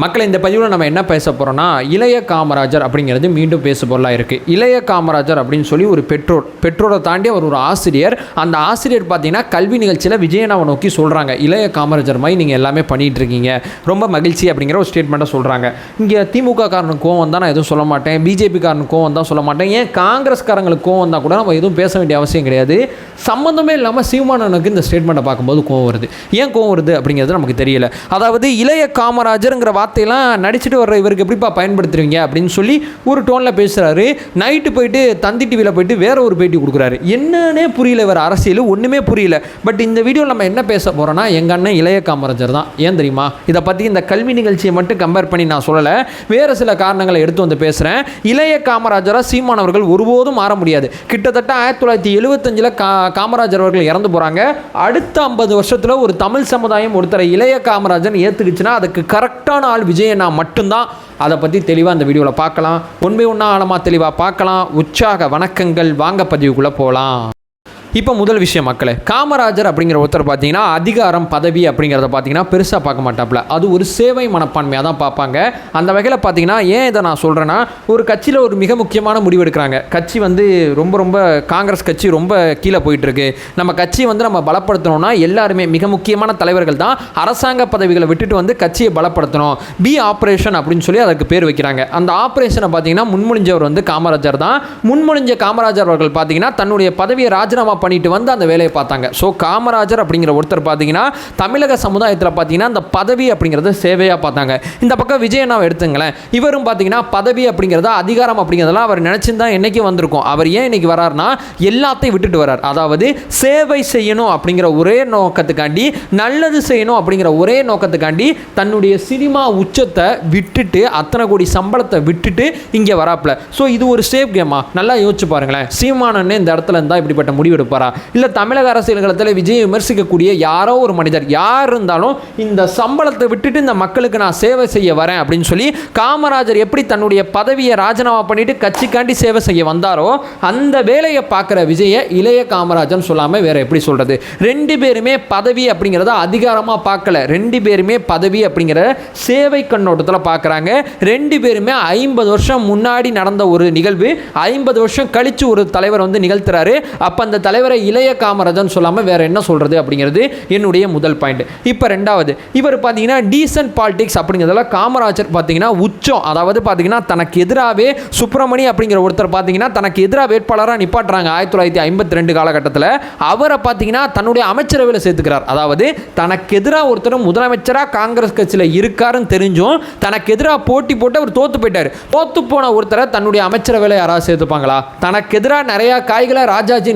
மக்களை இந்த பதிவில் நம்ம என்ன பேச போகிறோம்னா இளைய காமராஜர் அப்படிங்கிறது மீண்டும் பேச பொருளாக இருக்குது இளைய காமராஜர் அப்படின்னு சொல்லி ஒரு பெற்றோர் பெற்றோரை தாண்டி அவர் ஒரு ஆசிரியர். அந்த ஆசிரியர் பார்த்தீங்கன்னா கல்வி நிகழ்ச்சியில் விஜயனாவை நோக்கி சொல்கிறாங்க இளைய காமராஜர் மாதிரி நீங்கள் எல்லாமே பண்ணிகிட்டு இருக்கீங்க. ரொம்ப மகிழ்ச்சி அப்படிங்கிற ஒரு ஸ்டேட்மெண்ட்டை சொல்கிறாங்க இங்கே திமுக காரனுக்கு கோவம் வந்தால் நான் எதுவும் சொல்ல மாட்டேன். பிஜேபி காரனுக்கு கோவம் வந்தால் சொல்ல மாட்டேன். ஏன் காங்கிரஸ்காரங்களுக்கு கோவம் வந்தால் கூட நம்ம எதுவும் பேச வேண்டிய அவசியம் கிடையாது. சம்மந்தமே இல்லாமல் சீமானனுக்கு இந்த ஸ்டேட்மெண்ட்டை பார்க்கும்போது கோவம் வருது. ஏன் கோவம் வருது அப்படிங்கிறது நமக்கு தெரியல. அதாவது இளைய காமராஜருங்கிற வார்த்தையெல்லாம் நடிச்சுட்டு வர்ற இவருக்கு எப்படிப்பா பயன்படுத்துறீங்க அப்படின்னு சொல்லி ஒரு டோனில் பேசுகிறாரு நைட்டு போயிட்டு தந்தி டிவியில் போயிட்டு வேற ஒரு பேட்டி கொடுக்குறாரு. என்னன்னே புரியல இவர் அரசியல் ஒன்றுமே புரியல. பட் இந்த வீடியோவில் நம்ம என்ன பேச போகிறோன்னா எங்கள் அண்ணன் இளைய காமராஜர் தான். ஏன் தெரியுமா? இதை பற்றி இந்த கல்வி நிகழ்ச்சியை மட்டும் கம்பேர் பண்ணி நான் சொல்லலை. வேறு சில காரணங்களை எடுத்து வந்து பேசுகிறேன் இளைய காமராஜராக சீமானவர்கள் ஒருபோதும் மாற முடியாது. கிட்டத்தட்ட ஆயிரத்தி தொள்ளாயிரத்தி எழுபத்தஞ்சில் கா காமராஜர் அவர்கள் இறந்து போகிறாங்க அடுத்த ஐம்பது வருஷத்தில் ஒரு தமிழ் சமுதாயம் ஒருத்தரை இளைய காமராஜன் ஏற்றுக்குச்சுன்னா அதுக்கு கரெக்டான ஆள் விஜயண்ணா மட்டும்தான். அதை பற்றி தெளிவாக அந்த வீடியோவில் பார்க்கலாம். ஒன்பது ஒன்றா ஆழமாக தெளிவாக பார்க்கலாம். உற்சாக வணக்கங்கள். வாங்க பதிவுக்குள்ளே போகலாம் இப்போ முதல் விஷயம் மக்களே காமராஜர் அப்படிங்கிற ஒருத்தர் பார்த்தீங்கன்னா அதிகாரம் பதவி அப்படிங்கிறத பார்த்தீங்கன்னா பெருசாக பார்க்க மாட்டாப்புல. அது ஒரு சேவை மனப்பான்மையாக தான் பார்ப்பாங்க. அந்த வகையில் பார்த்தீங்கன்னா ஏன் இதை நான் சொல்கிறேன்னா ஒரு கட்சியில் ஒரு மிக முக்கியமான முடிவு எடுக்கிறாங்க. கட்சி வந்து ரொம்ப ரொம்ப காங்கிரஸ் கட்சி ரொம்ப கீழே போயிட்டுருக்கு. நம்ம கட்சியை வந்து நம்ம பலப்படுத்தணும்னா எல்லாருமே மிக முக்கியமான தலைவர்கள் தான் அரசாங்க பதவிகளை விட்டுட்டு வந்து கட்சியை பலப்படுத்தணும். பி ஆப்ரேஷன் அப்படின்னு சொல்லி அதுக்கு பேர் வைக்கிறாங்க. அந்த ஆப்ரேஷனை பார்த்தீங்கன்னா முன்மொழிஞ்சவர் வந்து காமராஜர் தான். முன்மொழிஞ்ச காமராஜர் அவர்கள் பார்த்தீங்கன்னா தன்னுடைய பதவியை ராஜினாமா பண்ணிட்டு வந்து அந்த வேலையை பார்த்தாங்க. ஸோ காமராஜர் அப்படிங்கிற ஒருத்தர் பார்த்தீங்கன்னா தமிழக சமுதாயத்தில் பார்த்தீங்கன்னா அந்த பதவி அப்படிங்கிறத சேவையாக பார்த்தாங்க. இந்த பக்கம் விஜயனாவை எடுத்துங்களேன். இவரும் பார்த்தீங்கன்னா பதவி அப்படிங்கிறத அதிகாரம் அப்படிங்கிறதெல்லாம் அவர் நினச்சிருந்தா என்றைக்கு வந்திருக்கும். அவர் ஏன் இன்றைக்கி வராருன்னா எல்லாத்தையும் விட்டுட்டு வரார். அதாவது சேவை செய்யணும் அப்படிங்கிற ஒரே நோக்கத்துக்காண்டி நல்லது செய்யணும் அப்படிங்கிற ஒரே நோக்கத்துக்காண்டி தன்னுடைய சினிமா உச்சத்தை விட்டுட்டு அத்தனை கோடி சம்பளத்தை விட்டுட்டு இங்கே வராப்பில். ஸோ இது ஒரு சேஃப் கேமா நல்லா யோசிச்சு பாருங்களேன். சீமானன்னு இந்த இடத்துல இருந்தால் இப்படிப்பட்ட முடிவு இருப்பாரா? இல்லை தமிழக அரசியல் களத்தில் விஜய் விமர்சிக்கக்கூடிய யாரோ ஒரு மனிதர் யார் இருந்தாலும் இந்த சம்பளத்தை விட்டுட்டு இந்த மக்களுக்கு நான் சேவை செய்ய வரேன் அப்படின்னு சொல்லி காமராஜர் எப்படி தன்னுடைய பதவியை ராஜினாமா பண்ணிட்டு கட்சிக்காண்டி சேவை செய்ய வந்தாரோ அந்த வேலையை பார்க்குற விஜயை இளைய காமராஜன் சொல்லாமல் வேற எப்படி சொல்கிறது ரெண்டு பேருமே பதவி அப்படிங்கிறத அதிகாரமாக பார்க்கல. ரெண்டு பேருமே பதவி அப்படிங்கிற சேவை கண்ணோட்டத்தில் பார்க்குறாங்க. ரெண்டு பேருமே ஐம்பது வருஷம் முன்னாடி நடந்த ஒரு நிகழ்வு ஐம்பது வருஷம் கழித்து ஒரு தலைவர் வந்து நிகழ்த்துறாரு. அப்போ அந்த தலைவர் இளைய காமராஜன் சொல்லாமல் வேற என்ன சொல்கிறது அப்படிங்கிறது என்னுடைய முதல் பாயிண்ட் இப்போ ரெண்டாவது இவர் பார்த்தீங்கன்னா டீசன்ட் பாலிடிக்ஸ் அப்படிங்கிறதுல காமராஜர் பார்த்தீங்கன்னா உச்சம். அதாவது பார்த்தீங்கன்னா தனக்கு எதிராகவே சுப்பிரமணி அப்படிங்கிற ஒருத்தர் பார்த்தீங்கன்னா தனக்கு எதிராக வேட்பாளராக நிப்பாட்டுறாங்க. ஆயிரத்தி தொள்ளாயிரத்தி ஐம்பத்தி ரெண்டு காலகட்டத்தில் அவரை பார்த்தீங்கன்னா தன்னுடைய அமைச்சரவையில் சேர்த்துக்கிறார். அதாவது தனக்கு எதிராக ஒருத்தர் முதலமைச்சராக காங்கிரஸ் கட்சியில் இருக்காருன்னு தெரிஞ்சும் தனக்கு எதிராக போட்டி போட்டு அவர் தோத்து போயிட்டார். தோத்து போன ஒருத்தரை தன்னுடைய அமைச்சரவையில் யாராவது சேர்த்துப்பாங்களா? தனக்கு எதிராக நிறையா காய்களை ராஜாஜி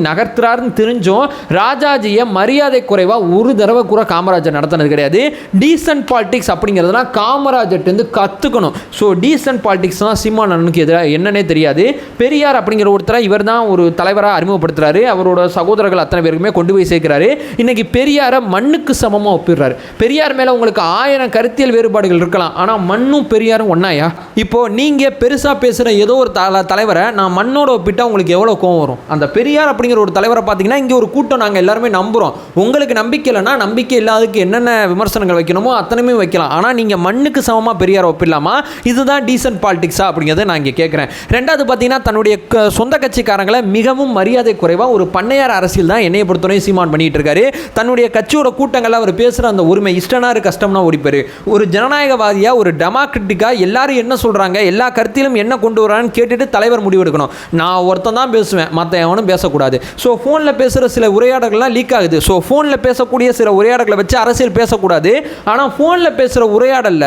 நகர்த்துறாருன்னு தெரிஞ்சும் ராஜாஜியை மரியாதை குறைவாக ஒரு தடவை கூட காமராஜர் நடத்தினது கிடையாது. டீசன்ட் பாலிடிக்ஸ் அப்படிங்கிறதுலாம் காமராஜர்ட்டேருந்து கற்றுக்கணும் ஸோ டீசன்ட் பாலிடிக்ஸ்லாம் சீமானனுக்கு எதிராக என்னன்னே தெரியாது. பெரியார் அப்படிங்கிற ஒருத்தரை இவர் தான் ஒரு தலைவராக அறிமுகப்படுத்துறாரு. அவரோட சகோதரர்கள் அத்தனை பேருக்குமே கொண்டு போய் சேர்க்கிறாரு. இன்னைக்கு பெரியாரை மண்ணுக்கு சமமாக ஒப்பிடுறாரு. பெரியார் மேலே உங்களுக்கு ஆயிரம் கருத்தியல் வேறுபாடுகள் இருக்கலாம். ஆனால் மண்ணும் பெரியாரும் ஒன்றாயா இப்போ நீங்கள் பெருசாக பேசுகிற ஏதோ ஒரு தலைவரை நான் மண்ணோட ஒப்பிட்டா உங்களுக்கு எவ்வளோ கோவம் வரும்? அந்த பெரியார் அப்படிங்கிற ஒரு தலைவரை பார்த்தீங்கன்னா இங்கே ஒரு கூட்டம் நாங்கள் எல்லாருமே நம்புகிறோம் உங்களுக்கு நம்பிக்கை இல்லைன்னா நம்பிக்கை இல்லாததுக்கு என்னென்ன விமர்சனங்கள் வைக்கணுமோ அத்தனையுமே வைக்கலாம். ஆனால் நீங்கள் மண்ணுக்கு சமமாக பெரியார் ஒப்பிடலாமா? இதுதான் டீசன்ட் பாலிடிக்ஸா அப்படிங்கிறத நான் இங்கே கேட்குறேன் ரெண்டாவது பார்த்தீங்கன்னா தன்னுடைய க- சொந்த கட்சிக்காரங்களை மிகவும் மரியாதை குறைவாக ஒரு பண்ணையார் அரசியல் தான் என்னைய பொறுத்தவரையும் சீமான் பண்ணிட்டு இருக்காரு. தன்னுடைய கட்சியோட கூட்டங்களில் அவர் பேசுகிற அந்த உரிமை இஷ்டனாரு கஷ்டம்னா ஓடிப்பார் ஒரு ஜனநாயகவாதியாக ஒரு டெமோக்ரட்டிக்காக எல்லாரும் என்ன சொல்கிறாங்க எல்லா கருத்திலும் என்ன கொண்டு வரான்னு கேட்டுட்டு தலைவர் முடிவெடுக்கணும். நான் ஒருத்தன் தான் பேசுவேன் மற்ற எவனும் பேசக்கூடாது. ஸோ ஃபோனில் பேசுகிற சில உரையாடல்கள்லாம் லீக் ஆகுது. ஸோ ஃபோனில் பேசக்கூடிய சில உரையாடல்களை வச்சு அரசியல் பேசக்கூடாது. ஆனால் ஃபோனில் பேசுகிற உரையாடலில்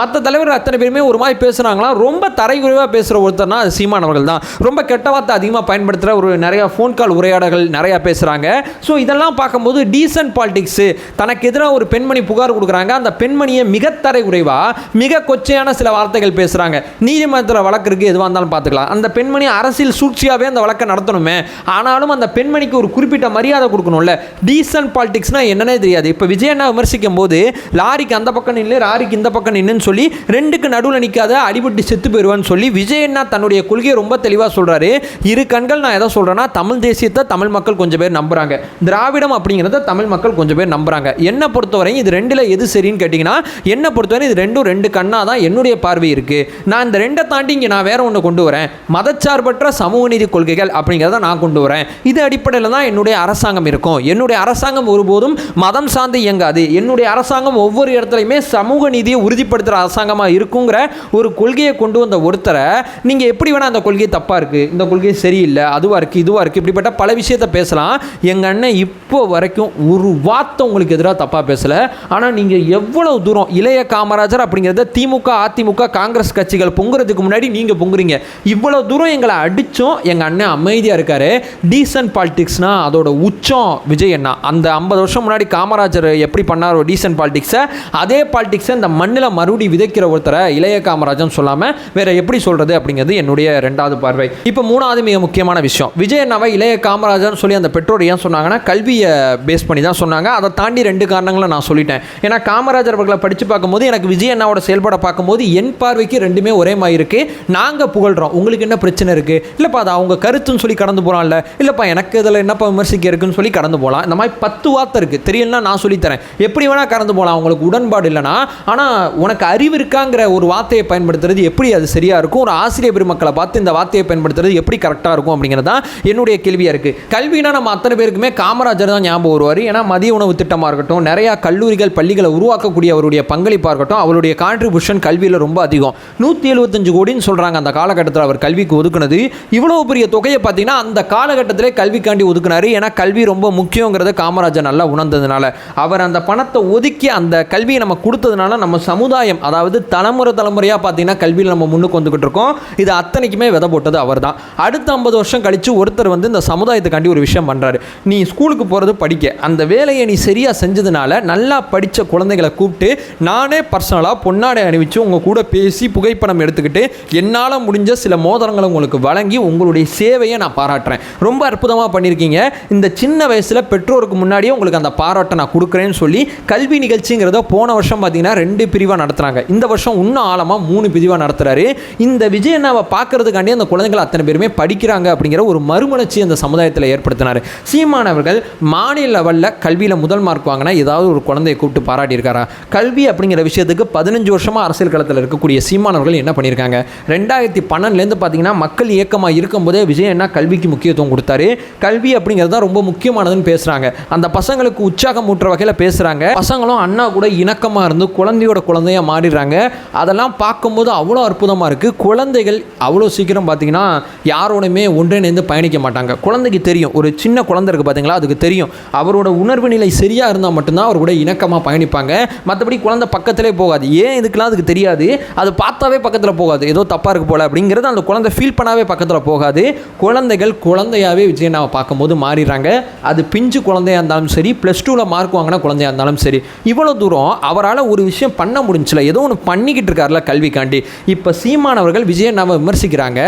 மற்ற தலைவர் அத்தனை பேருமே ஒரு மாதிரி பேசுகிறாங்களா ரொம்ப தரைக்குறைவாக பேசுகிற ஒருத்தர்னா அது சீமான் அவர்கள் தான் ரொம்ப கெட்ட வார்த்தை அதிகமாக பயன்படுத்துகிற ஒரு நிறையா ஃபோன் கால் உரையாடல்கள் நிறையா பேசுகிறாங்க ஸோ இதெல்லாம் பார்க்கும்போது டீசன்ட் பாலிடிக்ஸு தனக்கு எதிராக ஒரு பெண்மணி புகார் கொடுக்குறாங்க. அந்த பெண்மணியை மிக தரை குறைவாக மிக கொச்சையான சில வார்த்தைகள் பேசுகிறாங்க நீதிமன்றத்தில் வழக்கு இருக்குது எதுவாக இருந்தாலும் பார்த்துக்கலாம். அந்த பெண்மணி அரசியல் சூழ்ச்சியாகவே அந்த வழக்கை நடத்தணுமே. ஆனாலும் அந்த பெண்மணி பெண்மணிக்கு ஒரு குறிப்பிட்ட மரியாதை கொடுக்கணும்ல? டீசன்ட் பாலிடிக்ஸ்னா என்னன்னே தெரியாது. இப்போ விஜயண்ணா விமர்சிக்கும் போது லாரிக்கு அந்த பக்கம் நின்று லாரிக்கு இந்த பக்கம் நின்றுன்னு சொல்லி ரெண்டுக்கு நடுவில் நிற்காத அடிபட்டு செத்து போயிடுவான்னு சொல்லி விஜயண்ணா தன்னுடைய கொள்கையை ரொம்ப தெளிவாக சொல்கிறாரு இரு கண்கள் நான் எதை சொல்கிறேன்னா தமிழ் தேசியத்தை தமிழ் மக்கள் கொஞ்சம் பேர் நம்புகிறாங்க திராவிடம் அப்படிங்கிறத தமிழ் மக்கள் கொஞ்சம் பேர் நம்புகிறாங்க என்னை பொறுத்தவரையும் இது ரெண்டில் எது சரின்னு கேட்டிங்கன்னா என்னை பொறுத்தவரை இது ரெண்டும் ரெண்டு கண்ணாக தான் என்னுடைய பார்வை இருக்குது நான் இந்த ரெண்டை தாண்டி இங்கே நான் வேற ஒன்று கொண்டு வரேன். மதச்சார்பற்ற சமூக நீதி கொள்கைகள் அப்படிங்கிறத நான் கொண்டு வரேன். இது அடிப்படையில் தான் என்னுடைய அரசாங்கம் இருக்கும். என்னுடைய அரசாங்கம் ஒருபோதும் மதம் சார்ந்து இயங்காது. என்னுடைய அரசாங்கம் ஒவ்வொரு இடத்துலையுமே சமூக நீதியை உறுதிப்படுத்துகிற அரசாங்கமாக இருக்குங்கிற ஒரு கொள்கையை கொண்டு வந்த ஒருத்தரை நீங்கள் எப்படி வேணால் அந்த கொள்கை தப்பாக இருக்குது இந்த கொள்கை சரியில்லை அதுவாக இருக்குது இதுவாக இருக்குது இப்படிப்பட்ட பல விஷயத்த பேசலாம். எங்கள் அண்ணன் இப்போ வரைக்கும் ஒரு வார்த்தை உங்களுக்கு எதிராக தப்பாக பேசலை. ஆனால் நீங்கள் எவ்வளவு தூரம் இளைய காமராஜர் அப்படிங்கிறத திமுக அதிமுக காங்கிரஸ் கட்சிகள் பொங்குறதுக்கு முன்னாடி நீங்கள் பொங்குறீங்க. இவ்வளோ தூரம் எங்களை அடித்தும் எங்கள் அண்ணன் அமைதியாக இருக்காரு. டீசன்ட் பாலிடிக்ஸ்னால் அதோட உச்சம் விஜய் அண்ணா. அந்த ஐம்பது வருஷம் முன்னாடி காமராஜர் எப்படி பண்ணாரோ டீசன்ட் பாலிடிக்ஸை அதே பாலிடிக்ஸை இந்த மண்ணில் மறுபடி விதைக்கிற ஒருத்தரை இளைய காமராஜன் சொல்லாமல் வேற எப்படி சொல்கிறது அப்படிங்கிறது என்னுடைய ரெண்டாவது பார்வை. இப்போ மூணாவது மிக முக்கியமான விஷயம். விஜய் அண்ணாவை இளைய காமராஜர்னு சொல்லி அந்த பெற்றோர் ஏன் சொன்னாங்கன்னா கல்வியை பேஸ் பண்ணி தான் சொன்னாங்க. அதை தாண்டி ரெண்டு காரணங்களை நான் சொல்லிட்டேன். ஏன்னா காமராஜர் அவர்களை படித்து பார்க்கும்போது எனக்கு விஜய் அண்ணாவோட செயல்பாடை பார்க்கும்போது என் பார்வைக்கு ரெண்டுமே ஒரே மாதிரி இருக்குது நாங்கள் புகழ்கிறோம் உங்களுக்கு என்ன பிரச்சனை இருக்குது இல்லைப்பா அது அவங்க கருத்துன்னு சொல்லி கடந்து போகிறான்ல இல்லைப்பா எனக்கு இதில் என்னப்பா விமர்சிக்க இருக்குன்னு சொல்லி கடந்து போகலாம். இந்த மாதிரி பத்து வார்த்தை இருக்குது தெரியலனா நான் சொல்லித்தரேன். எப்படி வேணால் கடந்து போகலாம். உங்களுக்கு உடன்பாடு இல்லைனா ஆனால் உனக்கு அறிவு இருக்காங்கிற ஒரு வார்த்தையை பயன்படுத்துறது எப்படி அது சரியாக இருக்கும்? ஒரு ஆசிரியர் பெருமக்களை பார்த்து இந்த வார்த்தையை பயன்படுத்துறது எப்படி கரெக்டாக இருக்கும் அப்படிங்கிறது தான் என்னுடைய கேள்வியாக இருக்குது கல்வினா நம்ம அத்தனை பேருக்குமே காமராஜர் தான் ஞாபகம் வருவார். ஏன்னா மதிய உணவு திட்டமாக இருக்கட்டும் நிறையா கல்லூரிகள் பள்ளிகளை உருவாக்கக்கூடிய அவருடைய பங்களிப்பாக இருக்கட்டும் அவருடைய கான்ட்ரிபியூஷன் கல்வியில் ரொம்ப அதிகம். நூற்றி எழுபத்தஞ்சு கோடின்னு சொல்கிறாங்க அந்த காலகட்டத்தில் அவர் கல்விக்கு ஒதுக்குனது. இவ்வளோ பெரிய தொகையை பார்த்தீங்கன்னா அந்த காலகட்டத்திலே கல்விக்காண்டி ஒதுக்குனாரு. ஏன்னா கல்வி ரொம்ப முக்கியங்கிறத காமராஜர் நல்லா உணர்ந்ததுனால. அவர் அந்த பணத்தை ஒதுக்கி அந்த கல்வியை நம்ம கொடுத்ததுனால நம்ம சமுதாயம் அதாவது தலைமுறை தலைமுறையாக பார்த்தீங்கன்னா கல்வியில் நம்ம முன்னுக்கு வந்துக்கிட்டு இருக்கோம். இது அத்தனைக்குமே விதை போட்டது அவர் தான் அடுத்த ஐம்பது வருஷம் கழித்து ஒருத்தர் வந்து இந்த சமுதாயத்துக்காண்டி ஒரு விஷயம் பண்ணுறாரு நீ ஸ்கூலுக்கு போகிறது படிக்க. அந்த வேலையை நீ சரியாக செஞ்சதுனால நல்லா படித்த குழந்தைகளை கூப்பிட்டு நானே பர்சனலாக பொன்னாடை அணிவிச்சு உங்கள் கூட பேசி புகைப்படம் எடுத்துக்கிட்டு என்னால் முடிஞ்ச சில மோதிரங்களை உங்களுக்கு வழங்கி உங்களுடைய சேவையை நான் பாராட்டுறேன். ரொம்ப அற்புதமாக பண்ணியிருக்கீங்க. இந்த சின்ன வயசில் பெற்றோருக்கு முன்னாடியே உங்களுக்கு அந்த பாராட்டை நான் கொடுக்குறேன்னு சொல்லி கல்வி நிகழ்ச்சிங்கிறத போன வருஷம் பார்த்தீங்கன்னா ரெண்டு பிரிவாக நடத்துகிறாங்க இந்த வருஷம் இன்னும் ஆழமாக மூணு பிரிவாக நடத்துகிறாரு இந்த விஜய் அண்ணாவை பார்க்கறதுக்காண்டி அந்த குழந்தைகள் அத்தனை பேருமே படிக்கிறாங்க அப்படிங்கிற ஒரு மறுமலர்ச்சி அந்த சமுதாயத்தில் ஏற்படுத்தினார். சீமானவர்கள் மாநில லெவலில் கல்வியில் முதல் மார்க் வாங்கினா ஏதாவது ஒரு குழந்தையை கூப்பிட்டு பாராட்டியிருக்காரா? கல்வி அப்படிங்கிற விஷயத்துக்கு பதினஞ்சு வருஷமாக அரசியல் களத்தில் இருக்கக்கூடிய சீமானவர்கள் என்ன பண்ணியிருக்காங்க? ரெண்டாயிரத்தி பன்னெண்டுலேருந்து பார்த்தீங்கன்னா மக்கள் இயக்கமாக இருக்கும்போதே விஜய் என்ன கல்விக்கு முக்கியத்துவம் கொடுத்தாரு. கல்வி அப்படிங்கிறது தான் ரொம்ப முக்கியமானதுன்னு பேசுகிறாங்க அந்த பசங்களுக்கு உற்சாகம் ஊட்டுற வகையில் பேசுகிறாங்க பசங்களும் அண்ணா கூட இணக்கமாக இருந்து குழந்தையோட குழந்தையாக மாறிடுறாங்க. அதெல்லாம் பார்க்கும்போது அவ்வளோ அற்புதமாக இருக்குது குழந்தைகள் அவ்வளோ சீக்கிரம் பார்த்தீங்கன்னா யாரோடையுமே ஒன்றிணைந்து பயணிக்க மாட்டாங்க. குழந்தைக்கு தெரியும். ஒரு சின்ன குழந்தை இருக்குது பார்த்தீங்களா? அதுக்கு தெரியும். அவரோட உணர்வு நிலை சரியாக இருந்தால் மட்டும்தான் அவர் கூட இணக்கமாக பயணிப்பாங்க. மற்றபடி குழந்தை பக்கத்திலே போகாது. ஏன் இதுக்கெல்லாம் அதுக்கு தெரியாது? அது பார்த்தாவே பக்கத்தில் போகாது. ஏதோ தப்பாக இருக்கு போல அப்படிங்கிறது அந்த குழந்தை ஃபீல் பண்ணாவே பக்கத்தில் போகாது. குழந்தைகள் குழந்தையாகவே விஜயனாவை பார்க்கும்போது மாறிடுறாங்க. அது பிஞ்சு குழந்தையாக இருந்தாலும் சரி ப்ளஸ் டூவில் மார்க் வாங்கின குழந்தையாக இருந்தாலும் சரி இவ்வளோ தூரம் அவரால் ஒரு விஷயம் பண்ண முடிஞ்சல. ஏதோ ஒன்று பண்ணிக்கிட்டு இருக்கார்ல கல்விக்காண்டி. இப்போ சீமானவர்கள் விஜயண்ணாவை விமர்சிக்கிறாங்க.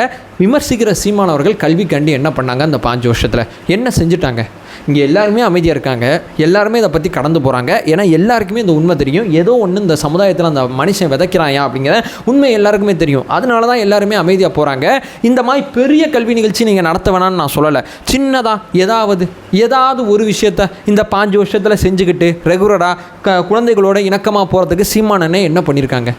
விமர்சிக்கிற சீமானவர்கள் கல்விக்காண்டி என்ன பண்ணாங்க அந்த பாஞ்சு வருஷத்தில்? என்ன செஞ்சுட்டாங்க? இங்கே எல்லாருமே அமைதியாக இருக்காங்க. எல்லாருமே இதை பற்றி கடந்து போகிறாங்க ஏன்னா எல்லாருக்குமே இந்த உண்மை தெரியும். ஏதோ ஒன்று இந்த சமுதாயத்தில் அந்த மனுஷன் விதைக்கிறாயா அப்படிங்கிற உண்மை எல்லாருக்குமே தெரியும். அதனால தான் எல்லாருமே அமைதியாக போகிறாங்க இந்த மாதிரி பெரிய கல்வி நிகழ்ச்சி நீங்கள் நடத்த வேணாம்னு நான் சொல்லலை. சின்னதாக ஏதாவது ஏதாவது ஒரு விஷயத்த இந்த பாஞ்சு வருஷத்தில் செஞ்சுக்கிட்டு ரெகுலராக க குழந்தைகளோட இணக்கமாக போகிறதுக்கு சீமானனே என்ன பண்ணியிருக்காங்க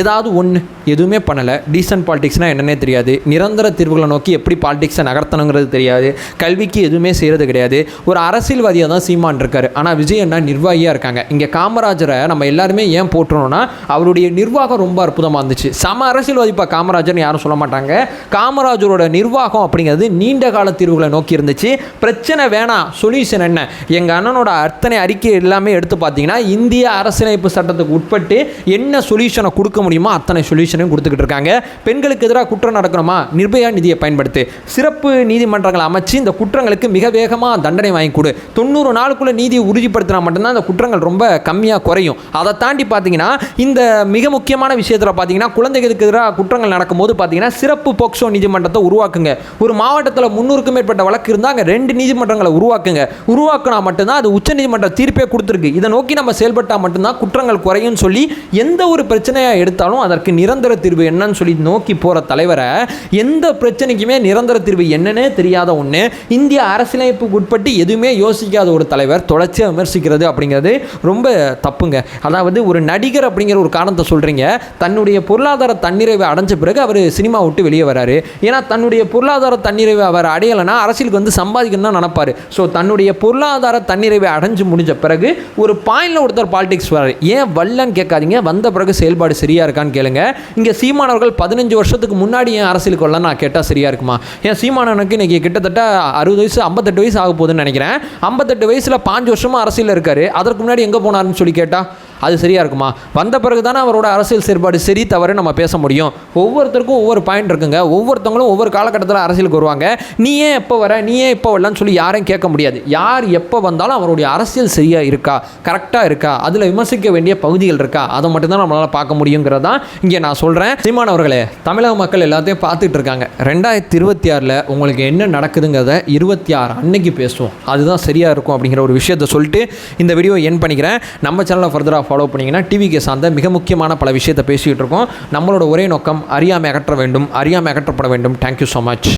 ஏதாவது ஒன்று எதுவுமே பண்ணலை. டீசன்ட் பாலிடிக்ஸ்னால் என்னன்னே தெரியாது. நிரந்தர தீர்வுகளை நோக்கி எப்படி பாலிடிக்ஸை நகர்த்தணுங்கிறது தெரியாது. கல்விக்கு எதுவுமே செய்கிறது கிடையாது. ஒரு அரசியல்வாதியாக தான் சீமான் இருக்காரு. ஆனால் விஜய் அண்ணா நிர்வாகியாக இருக்காங்க. இங்கே காமராஜரை நம்ம எல்லாருமே ஏன் போட்டுறோம்னா அவருடைய நிர்வாகம் ரொம்ப அற்புதமாக இருந்துச்சு. சம அரசியல்வாதிப்பா காமராஜர்னு யாரும் சொல்ல மாட்டாங்க. காமராஜரோட நிர்வாகம் அப்படிங்கிறது நீண்ட கால தீர்வுகளை நோக்கி இருந்துச்சு. பிரச்சனை வேணாம் சொல்யூஷன் என்ன? எங்கள் அண்ணனோட அத்தனை அறிக்கை எல்லாமே எடுத்து பார்த்தீங்கன்னா இந்திய அரசியலமைப்பு சட்டத்துக்கு உட்பட்டு என்ன சொல்யூஷனை கொடுக்க முடியுமோ அத்தனை சொல்யூஷனையும் கொடுத்துக்கிட்டு இருக்காங்க. பெண்களுக்கு எதிராக குற்றம் நடக்கணுமா? நிர்பயா நிதியை பயன்படுத்து. சிறப்பு நீதிமன்றங்களை அமைச்சு இந்த குற்றங்களுக்கு மிக வேகமாக தண்டனை வாங்கி கொடு. தொண்ணூறு நாளுக்குள்ள நீதியை உறுதிப்படுத்தினா மட்டும்தான் அந்த குற்றங்கள் ரொம்ப கம்மியாக குறையும். அதை தாண்டி பார்த்தீங்கன்னா இந்த மிக முக்கியமான விஷயத்தில் பார்த்தீங்கன்னா குழந்தைகளுக்கு எதிராக குற்றங்கள் நடக்கும்போது பார்த்தீங்கன்னா சிறப்பு போக்சோ நீதிமன்றத்தை உருவாக்குங்க. ஒரு மாவட்டத்தில் முன்னூறுக்கும் மேற்பட்ட வழக்கு இருந்தால் அங்கே ரெண்டு நீதிமன்றங்களை உருவாக்குங்க. உருவாக்கினா மட்டும்தான் அது உச்சநீதிமன்ற தீர்ப்பே கொடுத்துருக்கு. இதை நோக்கி நம்ம செயல்பட்டால் மட்டும்தான் குற்றங்கள் குறையும் சொல்லி எந்த ஒரு பிரச்சனையாக எடுத்தாலும் அதற்கு நிரந்தர தீர்வு என்னன்னு சொல்லி நோக்கி போகிற தலைவரை எந்த பிரச்சனைக்குமே நிரந்தர தீர்வு என்னன்னே தெரியாத ஒன்று இந்திய அரசியலமைப்புக்கு உட்பட்டு எதுவுமே யோசிக்காத ஒரு தலைவர் தொடர்ச்சியாக விமர்சிக்கிறது அப்படிங்கிறது ரொம்ப தப்புங்க. அதாவது ஒரு நடிகர் அப்படிங்கிற ஒரு காரணத்தை சொல்கிறீங்க தன்னுடைய பொருளாதார தன்னிறைவை அடைஞ்ச பிறகு அவர் சினிமா விட்டு வெளியே வராரு. ஏன்னா தன்னுடைய பொருளாதார தன்னிறைவை அவர் அடையலைன்னா அரசியலுக்கு வந்து சம்பாதிக்கணும் தான் நினப்பார். ஸோ தன்னுடைய பொருளாதார தன்னிறைவை அடைஞ்சு முடிஞ்ச பிறகு ஒரு பாயிண்டில் ஒருத்தர் பாலிடிக்ஸ் வராரு. ஏன் வல்லன்னு கேட்காதீங்க வந்த பிறகு செயல்பாடு சரியாக இருக்கான்னு கேளுங்க. இங்கே சீமானவர்கள் பதினஞ்சு வருஷத்துக்கு முன்னாடி ஏன் அரசியலுக்கு வரலாம் நான் கேட்டால் சரியாக இருக்குமா? ஏன் சீமானவனுக்கு இன்னைக்கு கிட்டத்தட்ட அறுபது வயசு ஐம்பத்தெட்டு வயசு ஆக போகுதுன்னு நினைக்கிறேன் ஐம்பத்தெட்டு வயசில் பாஞ்சு வருஷமாக அரசியலில் இருக்காரு. அதற்கு முன்னாடி எங்கே போனாருன்னு சொல்லி கேட்டால் அது சரியாக இருக்குமா? வந்த பிறகு தானே அவரோட அரசியல் செயற்பாடு சரி தவறு நம்ம பேச முடியும். ஒவ்வொருத்தருக்கும் ஒவ்வொரு பாயிண்ட் இருக்குங்க. ஒவ்வொருத்தவங்களும் ஒவ்வொரு காலகட்டத்தில் அரசியலுக்கு வருவாங்க. நீ ஏன் எப்போ வர? நீ ஏன் எப்போ வரலான்னு சொல்லி யாரையும் கேட்க முடியாது. யார் எப்போ வந்தாலும் அவருடைய அரசியல் சரியாக இருக்கா? கரெக்டாக இருக்கா? அதில் விமர்சிக்க வேண்டிய பகுதிகள் இருக்கா? அதை மட்டும்தான் நம்மளால் பார்க்க முடியுங்கிறதான் இங்கே நான் சொல்கிறேன் சீமானவர்களே தமிழக மக்கள் எல்லாத்தையும் பார்த்துட்டு இருக்காங்க. ரெண்டாயிரத்தி இருபத்தி ஆறில் உங்களுக்கு என்ன நடக்குதுங்கிறத இருபத்தி ஆறு அன்னைக்கு பேசுவோம். அதுதான் சரியாக இருக்கும் அப்படிங்கிற ஒரு விஷயத்தை சொல்லிட்டு இந்த வீடியோ என் பண்ணிக்கிறேன். நம்ம சேனலை ஃபர்தராக ஃபாலோ பண்ணிங்கன்னா டிவிக்கு சார்ந்த மிக முக்கியமான பல விஷயத்தை பேசிக்கிட்டு இருக்கோம். நம்மளோட ஒரே நோக்கம் அறியாமை அகற்ற வேண்டும். அறியாமை அகற்றப்பட வேண்டும். Thank you so much